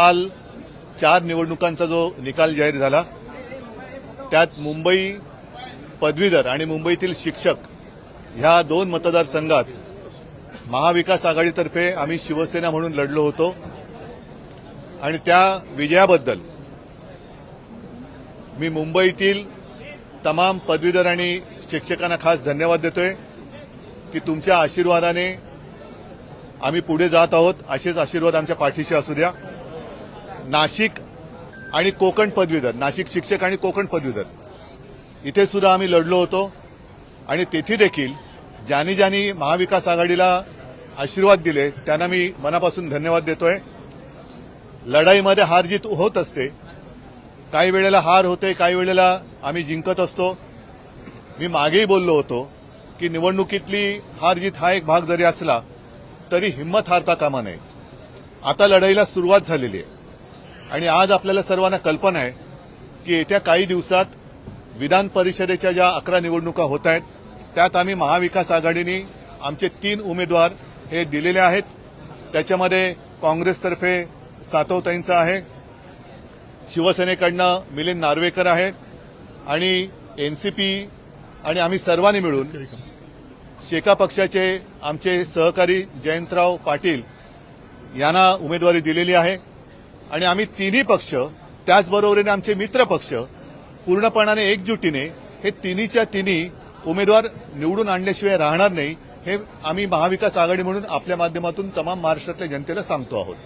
काल चार निवडणुकांचा जो निकाल जाहीर झाला त्यात मुंबई पदवीधर आणि मुंबईतील शिक्षक ह्या दोन मतदारसंघात महाविकास आघाडीतर्फे आम्ही शिवसेना म्हणून लढलो होतो. आणि त्या विजयाबद्दल मी मुंबईतील तमाम पदवीधर आणि शिक्षकांना खास धन्यवाद देतोय की तुमच्या आशीर्वादाने आम्ही पुढे जात आहोत. असेच आशीर्वाद आमच्या पाठीशी असू द्या. नाशिक आणि कोकण पदवीधर नाशिक शिक्षक आणि कोकण पदवीधर. इथे सुद्धा आम्ही लढलो होतो आणि तेथे देखील ज्यांनी ज्यांनी महाविकास आघाडीला आशीर्वाद दिले त्यांना मी मनापासून धन्यवाद देतोय. लढाईमध्ये हार जीत होत असते. काही वेळेला हार होते काही वेळेला आम्ही जिंकत असतो. मी मागेही बोललो होतो की निवडणुकीतली हार जीत हा एक भाग जरी असला तरी हिंमत हारता कामा नये. आता लढाईला सुरुवात झालेली आहे. आणि आज आपल्याला सर्वांना कल्पना आहे की येत्या काही दिवसात विधान परिषदेच्या ज्या अकरा निवडणुका होत आहेत त्यात आम्ही महाविकास आघाडीने आमचे तीन उमेदवार हे दिलेले आहेत. त्याच्यामध्ये काँग्रेसतर्फे सातवताईंचा आहे शिवसेनेकडनं मिलिंद नार्वेकर आहे आणि एनसीपी आणि आम्ही सर्वांनी मिळून शेका पक्षाचे आमचे सहकारी जयंतराव पाटील यांना उमेदवारी दिलेली आहे. आणि आम्ही तिन्ही पक्ष त्याचबरोबरीने आमचे मित्र पक्ष पूर्णपणाने एकजुटीने हे तिन्हीच्या तिन्ही उमेदवार निवडून आणल्याशिवाय राहणार नाही हे आम्ही महाविकास आघाडी म्हणून आपल्या माध्यमातून तमाम महाराष्ट्रातल्या जनतेला सांगतो आहोत.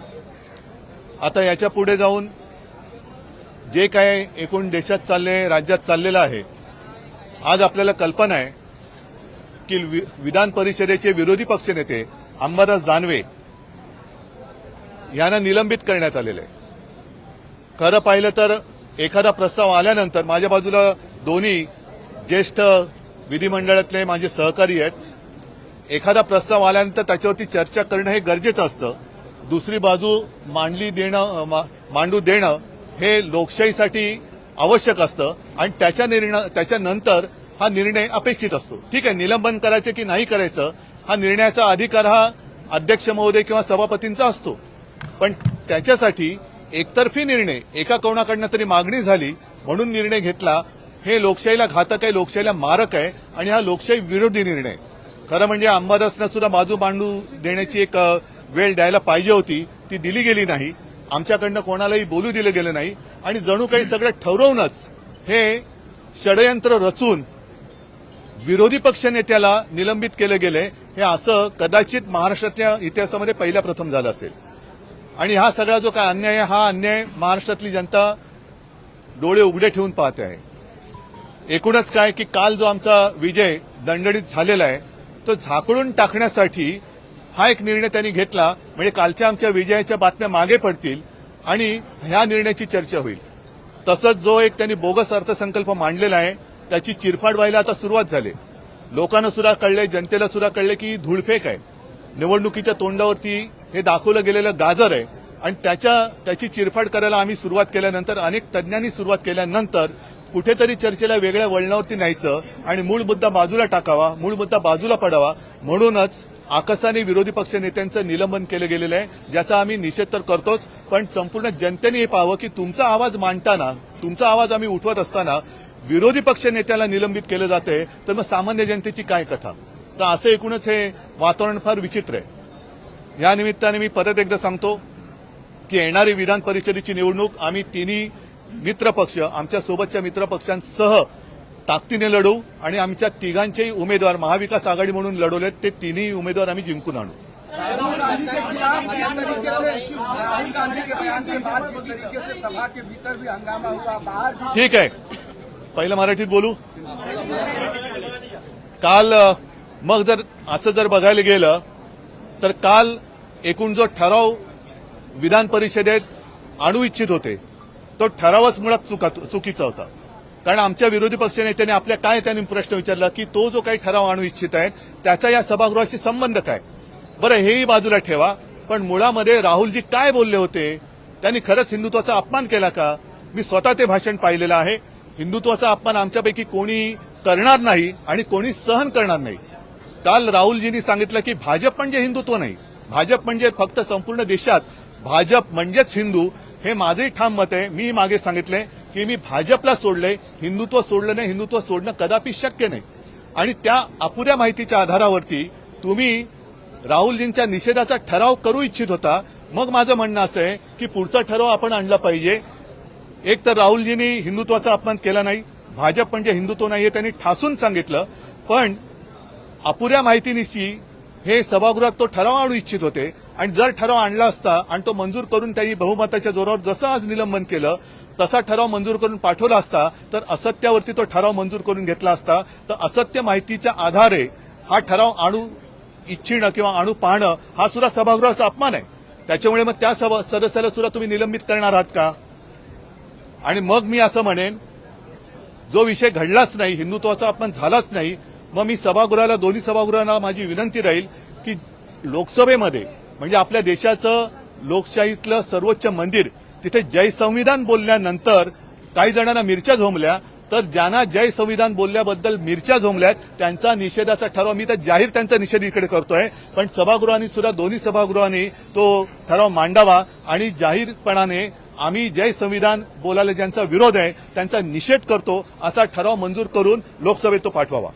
आता याच्यापुढे जाऊन जे काय एकूण देशात चालले राज्यात चाललेलं आहे आज आपल्याला कल्पना आहे की वि- विधान परिषदेचे विरोधी पक्षनेते अंबादास दानवे यांना निलंबित करण्यात आलेलं आहे खरं पाहिलं तर एखादा प्रस्ताव आल्यानंतर माझ्या बाजूला दोन्ही ज्येष्ठ विधिमंडळातले माझे सहकारी आहेत. एखादा प्रस्ताव आल्यानंतर त्याच्यावरती चर्चा करणं हे गरजेचं असतं. दुसरी बाजू मांडली देणं मा- मांडू देणं हे लोकशाहीसाठी आवश्यक असतं आणि त्याच्या निर्णय त्याच्यानंतर हा निर्णय अपेक्षित असतो. ठीक आहे निलंबन करायचं की नाही करायचं हा निर्णयाचा अधिकार हा अध्यक्ष महोदय किंवा सभापतींचा असतो. पण त्याच्यासाठी एकतर्फी निर्णय एका कोणाकडनं तरी मागणी झाली म्हणून निर्णय घेतला हे लोकशाहीला घातक आहे लोकशाहीला मारक आहे आणि हा लोकशाही विरोधी निर्णय. खरं म्हणजे अंबादासनं सुद्धा बाजू मांडू देण्याची एक वेळ द्यायला पाहिजे होती ती दिली गेली नाही. आमच्याकडनं कोणालाही बोलू दिलं गेलं नाही. आणि जणू काही सगळं ठरवूनच हे षडयंत्र रचून विरोधी पक्षनेत्याला निलंबित केलं गेले हे असं कदाचित महाराष्ट्रातल्या इतिहासामध्ये पहिल्या प्रथम झालं असेल. आणि हा सगळा जो काय अन्याय आहे हा अन्याय महाराष्ट्रातली जनता डोळे उघडे ठेवून पाहते आहे. एकूणच काय की काल जो आमचा विजय दणदणीत झालेला आहे तो झाकळून टाकण्यासाठी हा एक निर्णय त्यांनी घेतला. म्हणजे कालच्या आमच्या विजयाच्या बातम्या मागे पडतील आणि ह्या निर्णयाची चर्चा होईल. तसंच जो एक त्यांनी बोगस अर्थसंकल्प मांडलेला आहे त्याची चिरफाड व्हायला आता सुरुवात झाली. लोकांना सुद्धा कळले जनतेला सुद्धा कळले की धूळफेक आहे. निवडणुकीच्या तोंडावरती हे दाखवलं गेलेलं गाजर आहे. आणि त्याच्या त्याची चिरफाड करायला आम्ही सुरुवात केल्यानंतर अनेक तज्ज्ञांनी सुरुवात केल्यानंतर कुठेतरी चर्चेला वेगळ्या वळणावरती न्यायचं आणि मूळ मुद्दा बाजूला टाकावा मूळ मुद्दा बाजूला पडावा. म्हणूनच आकसाने विरोधी पक्ष नेत्यांचं निलंबन केलं गेलेलं आहे ज्याचा आम्ही निषेध तर करतोच पण संपूर्ण जनतेने हे पाहावं की तुमचा आवाज मांडताना तुमचा आवाज आम्ही उठवत असताना विरोधी पक्ष नेत्याला निलंबित केलं जाते तर मग सामान्य जनतेची काय कथा? तर असं एकूणच हे वातावरण फार विचित्र आहे. या निमित्ताने मी परत एकदा सांगतो की येणारी विधान परिषदेची निवडणूक आम्ही तिन्ही मित्रपक्ष आमच्या सोबतच्या मित्रपक्षांसह ताकदीने लढवू आणि आमच्या तिघांचेही उमेदवार महाविकास आघाडी म्हणून लढवलेत ते तिन्ही उमेदवार आम्ही जिंकून आणू. ठीक आहे. पहिलं मराठीत बोलू. काल मग जर असं जर बघायला गेलं तर काल एकूण जो ठराव विधान परिषदेत आणू इच्छित होते तो ठरावच मुळात चुका चुकीचा होता. कारण आमच्या विरोधी पक्षनेत्याने आपल्या काय त्यांनी प्रश्न विचारला की तो जो काही ठराव आणू इच्छित आहे त्याचा या सभागृहाशी संबंध काय? बरं हेही बाजूला ठेवा पण मुळामध्ये राहुलजी काय बोलले होते? त्यांनी खरंच हिंदुत्वाचा अपमान केला का? मी स्वतः ते भाषण पाहिलेलं आहे. हिंदुत्वाचा अपमान आमच्यापैकी कोणी करणार नाही आणि कोणी सहन करणार नाही. काल राहुलजींनी सांगितलं की भाजप म्हणजे हिंदुत्व नाही. भाजप म्हणजे फक्त संपूर्ण देशात भाजप म्हणजेच हिंदू हे माझंही ठाम मत आहे. मी मागे सांगितले की मी भाजपला सोडले हिंदुत्व सोडलं नाही हिंदुत्व सोडणं कदापि शक्य नाही. आणि त्या अपुऱ्या माहितीच्या आधारावरती तुम्ही राहुलजींच्या निषेधाचा ठराव करू इच्छित होता. मग माझं म्हणणं असं आहे की पुढचा ठराव आपण आणला पाहिजे. एक तर राहुलजींनी हिंदुत्वाचा अपमान केला नाही. भाजप म्हणजे हिंदुत्व नाही हे त्यांनी ठासून सांगितलं. पण अपुऱ्या माहितीनिशी हे सभागृहात तो ठराव आणू इच्छित होते. आणि जर ठराव आणला असता आणि तो मंजूर करून त्यांनी बहुमताच्या जोरावर जसं आज निलंबन केलं तसा ठराव मंजूर करून पाठवला असता तर असत्यावरती तो ठराव मंजूर करून घेतला असता तर असत्य माहितीच्या आधारे हा ठराव आणू इच्छिणं किंवा आणू पाहणं हा सुद्धा सभागृहाचा अपमान आहे. त्याच्यामुळे मग त्या सभा सदस्याला सुद्धा तुम्ही निलंबित करणार आहात का? आणि मग मी असं म्हणेन जो विषय घडलाच नाही हिंदुत्वाचा अपमान झालाच नाही मग मी सभागृहाला दोन्ही सभागृहांना माझी विनंती राहील की लोकसभेमध्ये म्हणजे आपल्या देशाचं लोकशाहीतलं सर्वोच्च मंदिर तिथे जय संविधान बोलल्यानंतर काही जणांना मिरच्या झोंबल्या तर ज्यांना जय संविधान बोलल्याबद्दल मिरच्या झोंबल्यात त्यांचा निषेधाचा ठराव मी तर जाहीर त्यांचा निषेध इकडे करतोय पण सभागृहांनी सुद्धा दोन्ही सभागृहांनी तो ठराव मांडावा आणि जाहीरपणाने आम्ही जय संविधान बोलायला ज्यांचा विरोध आहे त्यांचा निषेध करतो असा ठराव मंजूर करून लोकसभेत तो पाठवावा.